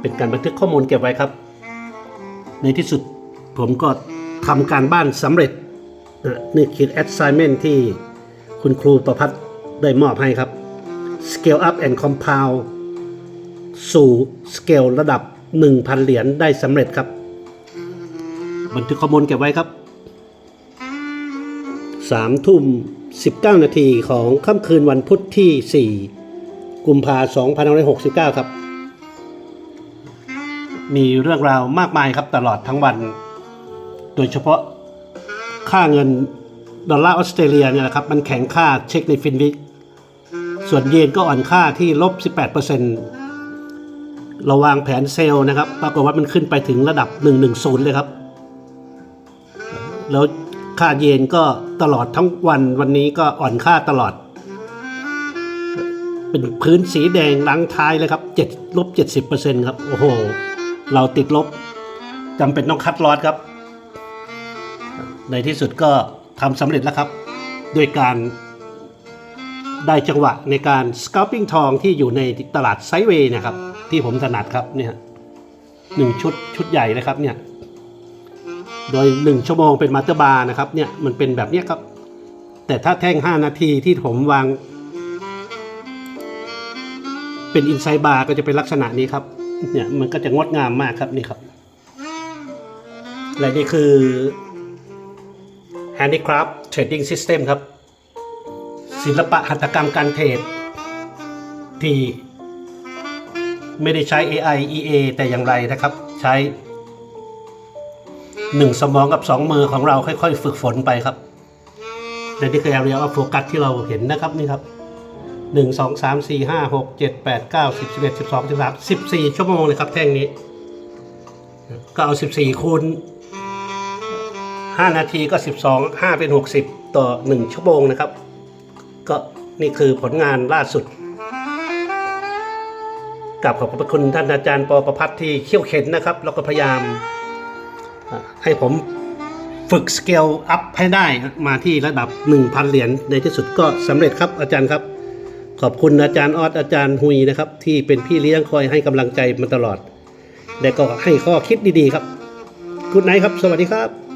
เป็นการบันทึกข้อมูลเก็บไว้ครับ ในที่สุดผมก็ทำการบ้านสำเร็จนะนี่คือ assignment ที่คุณครูประพัฒน์ได้มอบให้ครับ scale up and compound สู่ scale ระดับ 1,000 เหรียญได้สำเร็จครับ บันทึกข้อมูลเก็บไว้ครับ 3 ทุ่ม 19 นาทีของค่ำคืนวันพุธที่ 4 กุมภาพันธ์2569 ครับ มีเรื่องราวมากมายครับตลอดทั้งวัน โดยเฉพาะค่าเงินดอลลาร์ออสเตรเลียเนี่ยนะครับมันแข็งค่าเช็คในฟินวิกส่วนเยนก็อ่อนค่าที่ลบ 18%เราวางแผนเซลล์นะครับ ปรากฏว่ามันขึ้นไปถึงระดับ 110 เลยครับ แล้วค่าเยนก็ตลอดทั้งวันวันนี้ก็อ่อนค่าตลอด เป็นพื้นสีแดงล้างท้ายเลยครับ7ลบ70%ครับ โอ้โห เราติดลบจำเป็นต้องคัดลอสครับ ในที่สุดก็ทำสำเร็จแล้วครับด้วยการได้จังหวะในการส c า l ปิ้งทองที่อยู่ในตลาดไซเวย์นะครับ ที่ผมถนัดครับเนี่ยหนึ่งชุดชุดใหญ่เลยครับเนี่ยโดย 1 ชั่วโมงเป็นมาสเตอร์บาร์นะครับเนี่ยมันเป็นแบบเนี้ยครับ แต่ถ้าแท่ง 5 นาทีที่ผมวาง เป็นอินไซด์บาร์ก็จะเป็นลักษณะนี้ครับ เนี่ยมันก็จะงดงามมากครับนี่ครับ และนี่คือ Handicraft Trading System ครับ ศิลปะหัตถกรรมการเทรดที่ไม่ได้ใช้ AI EA แต่อย่างไรนะครับ ใช้หนึ่งสมองกับสองมือของเราค่อย ๆ ฝึกฝนไปครับและนี่คือ area of focus ที่เราเห็นนะครับนี่ครับ หนึ่งสองสามสี่ห้าหกเจ็ดแปดเก้าสิบสิบเอ็ดสิบสองสิบสามสิบสี่ชั่วโมงเลยครับแท่งนี้ ก็เอาสิบสี่คูณห้านาทีก็สิบสองห้าเป็นหกสิบต่อหนึ่งชั่วโมงนะครับ ก็นี่คือผลงานล่าสุดกับขอบพระคุณท่านอาจารย์ปอประพัฒน์ที่เขี่ยวเข็นนะครับ แล้วก็พยายาม ให้ผมฝึกสเกลอัพให้ได้มาที่ระดับ 1,000 เหรียญในที่สุดก็สำเร็จครับอาจารย์ครับ ขอบคุณอาจารย์ออดอาจารย์ฮุยนะครับ ที่เป็นพี่เลี้ยงคอยให้กำลังใจมาตลอด และก็ให้ข้อคิดดีๆครับคุณไนท์ครับ สวัสดีครับ